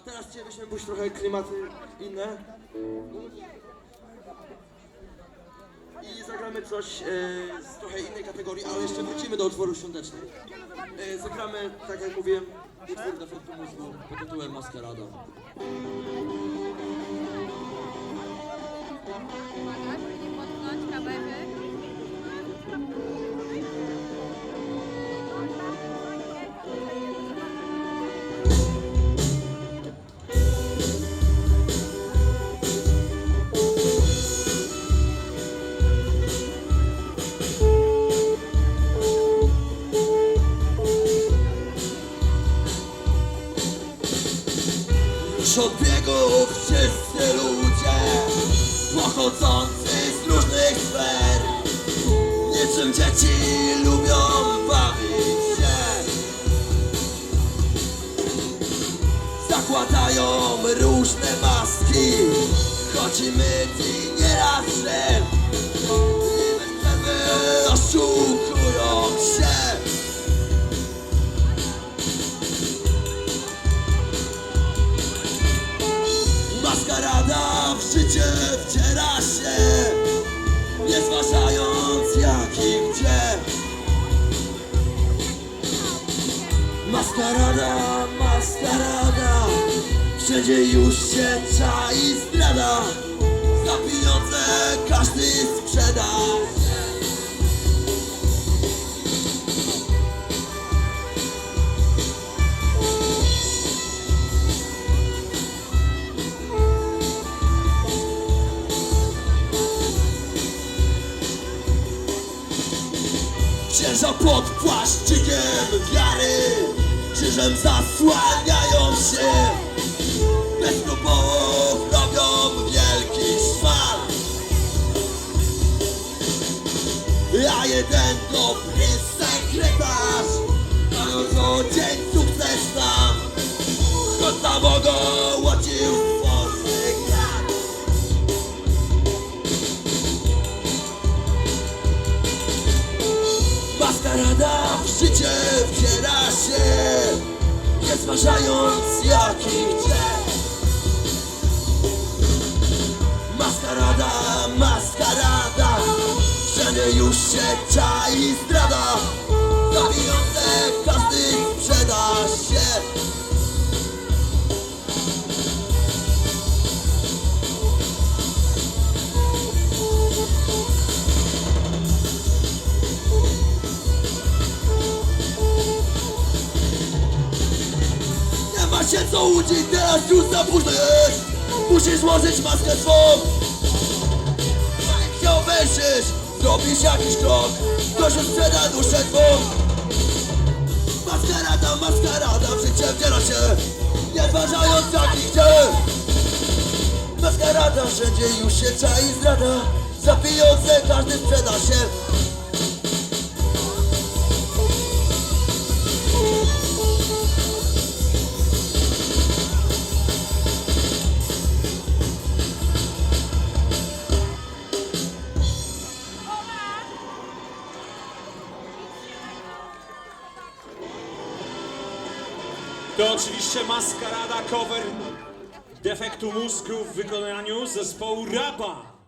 A teraz chcielibyśmy pójść trochę klimaty inne. I zagramy coś e, z trochę innej kategorii, ale jeszcze wrócimy do utworów świątecznych. E, zagramy, tak jak mówiłem, utwór defektu mózgu pod tytułem Maskarada. Już od biegów wszyscy ludzie Pochodzący z różnych sfer. Niczym dzieci lubią bawić się. Zakładają różne maski Choć i my i nieraz W życie wciera się Nie zważając jak i gdzie. Maskarada, maskarada Wszędzie już się czai zdrada. Za pieniądze każdy sprzeda Księża pod płaszczykiem wiary. Krzyżem zasłaniają się. Bez próbów robią wielki szmal A jeden dobry sekretarz. Mają co dzień sukces nam Choć na Bogo Maskarada w życie wciera się Nie zważając jak i gdzie. Maskarada, maskarada Wszędzie już się czai zdrada się co łudzić, teraz już za późno jest. Musisz złożyć maskę swą. Jak się obejrzysz, zrobisz jakiś krok Ktoś już sprzeda duszę twą. Maskarada, maskarada, w życie wdziera się Nie zważając jak i gdzie Maskarada, wszędzie już się czai zdrada Za pieniądze każdy sprzeda się To oczywiście maskarada cover defektu mózgu w wykonaniu zespołu Raba.